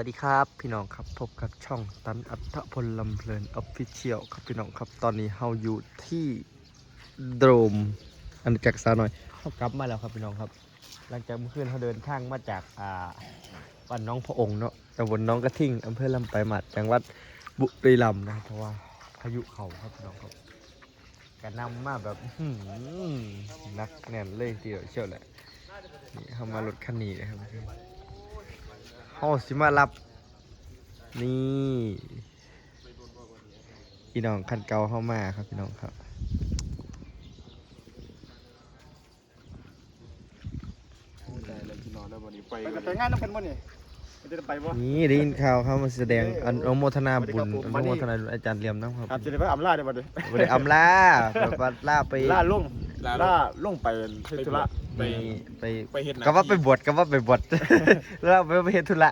วัสดีครับพี่น้องครับพบกับช่องตันอัตพลลำเพลินออฟฟิเชียลครับพี่น้องครับตอนนี้เฮาอยู่ที่โดมอันจักรสาวน้อยเขากลับมาแล้วครับพี่น้องครับ หลังจากเมื่อคืนเขาเดินทางมาจากอ่าบ้านน้องพระองค์เนาะตำบลน้องกระทิ่งอำเภอลำปลายหมัดจังหวัดบุรีรัมย์นะเพราะว่าพายุเขาครับพี่น้องครับกระนำมาแบบหือนักแน่นเลยทีเดียวเชียวแหละนี่เขามารถคันนี้นะครับ เฮาสิมารับนี่พี่น้องคันเก่าเข้ามาครับพี่น้องครับได้เลยที่นอนแล้ววันนี้ไปไปกับแต่งงานน้ำกันบ่นี่มัน จะได้ไปบ่นี่ได้ยินข่าวเขามาแสดงอนุโมทนาบุญสวัสดีครับผมอนุโมทนาบุญอาจารย์เลียมนะครับครับจะได้ไปอำลาได้บ่เด้บ่ได้อำลาแบบว่าลาไปล่าลงล่าลงไปเฮ็ดธุระไปนี่ไปไปเฮ็ดหน้ก็ว่าไปบวชก็ว่าไปบวชแล้วไปไปเฮ็ดธุระ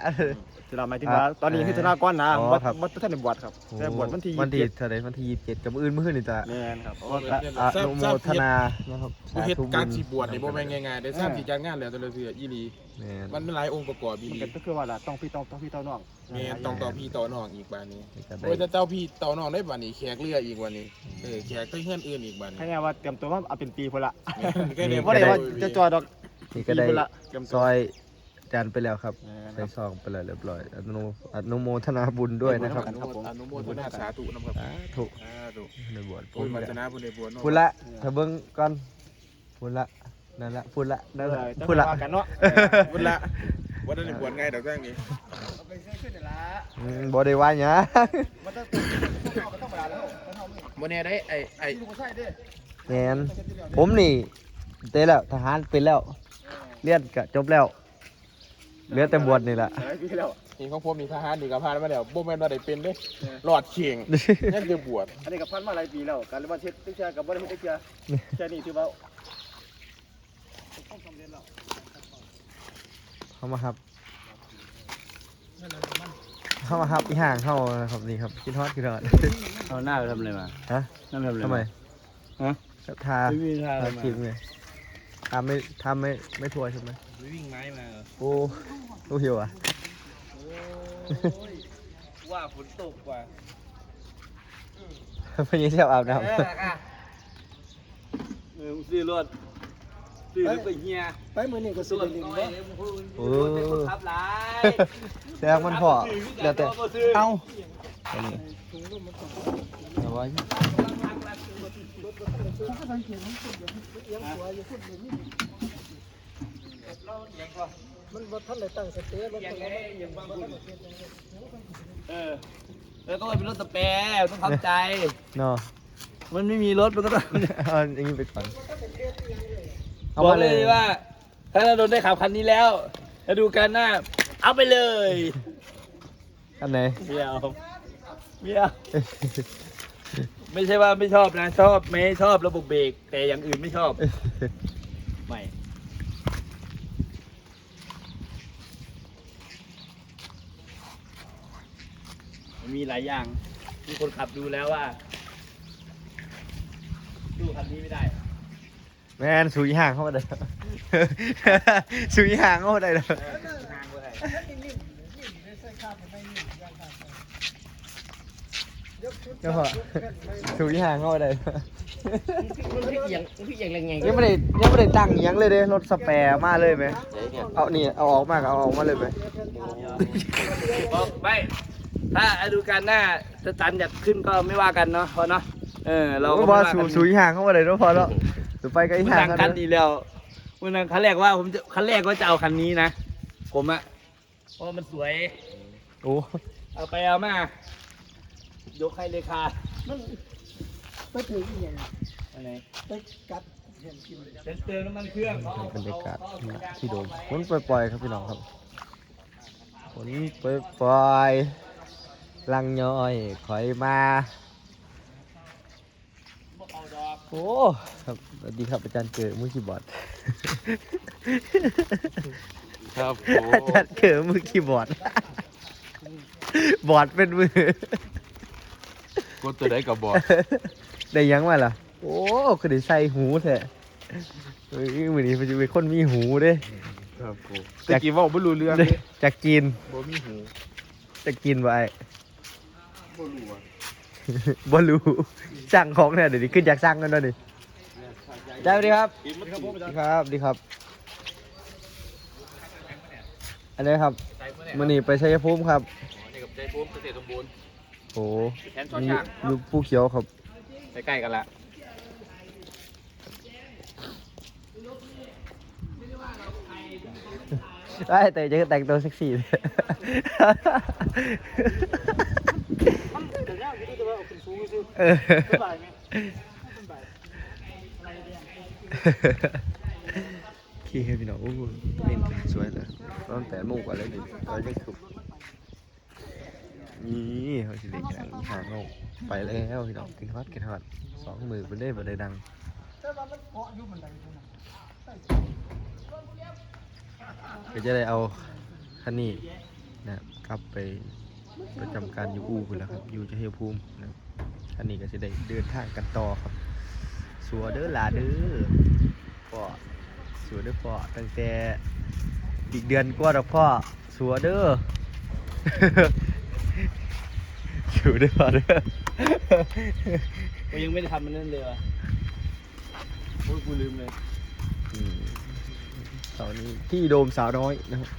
ธุระหมายถึงว่าตอนนี้เฮ็ดธุระก่อนนะอ๋อบ่ครับบ่ทันได้บวชครับแต่บวชวันที่วันที่27เท่าไหร่วันที่27กับมื้ออื่นมื้ออื่นนี่จ้ะแม่นครับเพราะโอ้ว่ายอะอนุโมทนานะครับผู้เฮ็ดสธุญการสิบวชนี่บ่แม่นง่ายๆได้ทราบสิจัดงานแล้วแต่ละเทื่ออีหลีแม่น มันมีหลายองค์ประกอบอีมันหลีก็คือว่าล่ะต้องพี่ต้องต้องพี่ต้องน้องแม่นต้องต่อพี่ต่อน้องอีกบาดนี้นี่ก็ได้โอ้ยแต่เจ้าพี่ต่อน้องได้บาดนี้แขกเรืออีกวันนี้เออแขกไปเฮือนอื่นอีกบาดนี้แค่นี้ว่าเตรียมตัวมาเอาเป็นปีพุ่นละแม่นแค่นี้บ่ได้ว่าจะจอดอกนี่ก็ได้ปีพุ่นละเตรียมซตัวอย จานไปแล้วครับแม่นคใส่รับซองไปแล้วเรียบร้อยอนุอนุโมทนาบุญด้วยนะครับอนุโมทอนุโมทนาสาธุนะครับสาธุสาธุในบวชโอ้ยวัฒนาบุญในบวชเนาะพูดละถ้าเบิ้งก่อนพูดละนั่นละพูดละนั่นละจะพูดละว่ากันเนาะบุญละว่าได้บวชไงดอกแจ้งนี้เอาไปซื้อขึ้นนี่ล่ะอืมบ่ได้ว่าหยังมันต้องต้องธรรมดาแล้วมันเฮามีบ่แน่ได้ไอ้ไอ้ที่ลูกใส่เด้แม่นผมนี่เตะแล้วทหารเป็นแล้วเรียนก็จบแล้ว เหลือแต่บวชนี่แหละ หลายปีแล้วนี่ของผมมีทหารดีกับพานมาแล้วบ่แม่นว่าได้เป็นเด้หลอดเข่งนั่นคือบวชอันนี้ก็พันมาหลายปีแล้ว การเรียนว่าเฮ็ดติ๊กเชียกับบ่ได้เฮ็ดติ๊กเชียแค่นี้ถือว่าต้องสำเร็จแล้วเข้ามาครับ เข้ามาครับอีห่างเข้านะครับนี่ครับคิดฮอดคิดฮอด เอาหน้าไปทำอะไรมาฮะ นั่นทำอะไรทำไมฮะ ก็ทาไม่มีทาทาครีมไง ทาไม่ทาไม่ไม่ทั่วใช่ไหมวิ่งไม้มาโอ้ลูกหิวอะว่าฝนตกกว่าพยี่เที่ยวอาบน้เออซื้อรถซื้อรถไปเฮียไปมื้อนี้ก็ซื้อได้ลิงบ่ำโอ้แซงมันพอเดี๋ยวแต่เอา อันนี้เอาไว้มันบ่ทันได้ตั้งสเตย์รถยังไงยังบ่เออแล้วก็เป็นรถสเปรต้องทำใจเนาะมันไม่มีรถมันก็ต้องเอาอย่างนี้ไปก่อนเอาบอกมาเลเลยยว่า ถ้าเราโดนได้ขับคันนี้แล้วแล้วดูกันหน้า เอาไปเลย อันไหนเมียว เมียวไม่ใช่ว่าไม่ชอบนะ ชอบไม่ชอบระบบเบรกแต่อย่างอื่นไม่ชอบ ไม่มันมีหลายอย่างมีคนขับดูแล้วว่าดูคันนี้ไม่ได้ แมนสุยห่างเข้ามาได้ สุยห่างเข้ามาได้เลย เจ้าพ่อสุยห่างเข้ามาได้พี่เอียงพี่เอียงแรงไงยังไม่ได้ยังไม่ได้ตั้งอิหยังเลยเด้รถสแปร์มาเลยไหมเอานี่เอาออกมาก็เอาออกมาเลยไหมบอกไม่ถ้าดูการหน้าสตันอยากขึ้นก็ไม่ว่ากันเนาะพอเนาะเออเราก็เราไม่บอว่าสูกันสุยห่างเข้ามาเลยเนาะพอแล้วสุไปกับอีมันห่างนั่งกัคันดีแล้วมันนั่งคันแรกว่าผมจะคันแรกว่าจะเอาคันนี้นะ ผมอะเพราะมันสวย โอ้เอาไปเอามา ยกให้เลยค่ะไปถึงอีหยังอันไหนไปกัดเห็นกินเป็นเติมน้ำมันเครื่องเขาบรรยากาศที่โดมฝนปล่อยๆครับพี่น้องครับฝนปล่อยๆลังย้อยคอยมาเอาดอกโอ้ครับสวัสดีครับอาจารย์เกิดมือคีย์บอร์ดครับโอาจารย์เกิดมือคีย์บอร์ดบอร์ดเป็นมือก ดตัวใดกับบอดได้ยังมาล่ะ โอ้คือได้ใส่หูแท้เฮ้ยมือนี้มันจะเป็นคนมีหูเด้ ครับโตะกี้เว่าบ่รู้เรื่องเด้จากจีนบ่มีหูจะกินไว้บ่รู้อะบ่รู้สั่งของเนี่ยเดี๋ยวนี้ขึ้นอยากสั่งกันด้วยดิได้สวัสดีครับสวัสดีครับสวัสดีครับ อันนี้ครับมันนี่ไปชัยภูมิครับ นี่กับใจภูมิเกษตรสมบูรณ์ โอ้แทนช้อนนี่ช่างอยู่ผู้เขียวครับ ใกล้ๆกันละได้แต่จะแต่งตัวเซ็กซี่เลยแต่เนี่ยอยู่ที่ตัวเอาขึ้นสูงซื่อเออสบายไหมสบายอะไรเนี่ยขี้ให้พี่น้องโอ้โหเล่นสวยเลยตอนแปดโมงกว่าเลยดิตอนนี้คือ นี่เขาสิเด็กหางหางเอาไปแล้วพี่น้องกินฮอตกินฮอตสองมือไปได้บ่ได้ดังแต่ว่ามันเกาะอยู่มันใดตรงนั้นก็จะได้เอาคันนี้นะครับกลับไปประจำการอยู่อู่พุ่นแหล้วครับ อยู่ชัยภูมินะครับคันนี้ก็จะได้เดินทางกันต่อครับ สัวเด้อหลาเด้อพ่อสัวเด้อพ่อตั้งแต่อีกเดือนกว่าดอกพ่อสัวเด้อ สัวเด้อพ่อเด้อกูยังไม่ได้ทำมันนั่นเลยว่ะโอ้ยกูลืมเลยอืมเสาร์นี้ที่โดมสาวน้อยนะครับ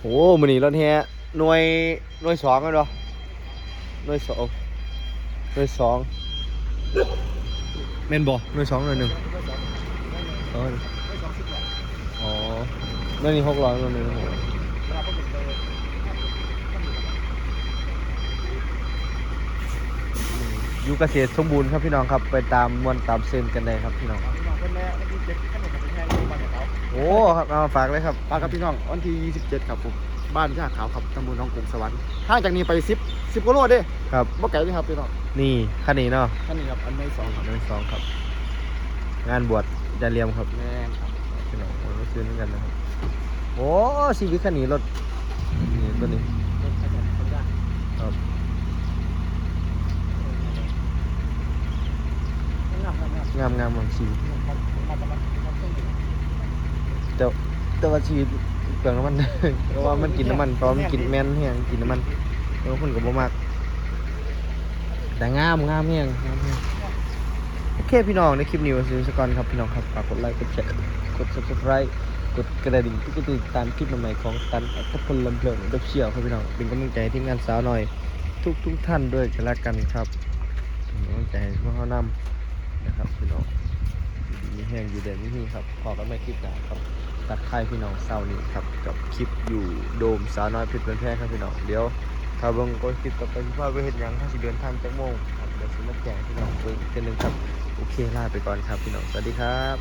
โอ้มันนี่รถแฮหน่วยหน่วยสองกันเหรอหน่วยสองหน่วยสองแม่นบ่หน่วยสองหน่วยหนึ่งอ๋ออ๋อหน่วยนี้หกร้อยหน่วยหนึ่งหกร้อ ยอยู่เกษตรสมบูรณ์ครับพี่น้องครับไปตามมวลตามเส้นกันได้ครับพี่น้องพี่น้องเพิ่นแม่วันที่7ขั้นหนึ่งกับเป็นแทนบ้านเขาโอ้ครับเอามาฝากเลยครับปาครับพี่น้องวันที่ 27 ครับผมบ้านย่าขาวครับตำบลหนองกรุงสวรรค์ห่างจากนี้ไป 10 10กิโลเด้ครับบ่ไกลเลยครับพี่น้องนี่คันนี้เนาะท่านนี้ครับอันไม่สองครับหนึ่งสองครับ งานบวชจาเรียมครับแม่นครับพี่น้องโอ้ยซื้อเหมือนกันนะครับโอ้ชีวิตคันนี้รถนี่ตัวนี้ครับงับงับงับ งามงามของชีวิตแต่แต่ว่าชีวิตเปลืองน้ำมัน เพราะว่ามันกินน้ำมันเพราะมันกินแม่นแห้งกินน้ำมันแล้วคนก็บ่มากแต่งามงามแห้งงโอเคพี่น้องในคลิปนี้ไว้ซื้อสกอนครับพี่น้องครับฝากกดไลค์กดแชร์กด subscribe กดกระดิ่งเพื่อติดตามคลิปใหม่ๆของตันอัตพลลำเพลินดับเชี่ยวครับพี่น้องเป็นกำลังใจทีมงานสาวหน่อย ทุกทุกท่านด้วยกันละกันครับเป็นกำลังใจให้พวกเขานำ นะครับพี่น้องมีแห้งอยู่เด่นนี่ครับพอกันไม่คลิปหนาครับตัดค่ายพี่น้องเศร้านี่ครับกับคลิปอยู่โดมสาวน้อยเพชรเป็นแพร่ครับพี่น้องเดี๋ยวถ้าเบิ้งก็คลิปต่อไปที่พ่อไปเห็นยังถ้าสิเดินทางจักโมงครับเดี๋ยวสิมาแจ้งพี่น้องเบิ่งอีกเทื่อนึงครับโอเคลาไปก่อนครับพี่น้องสวัสดีครับ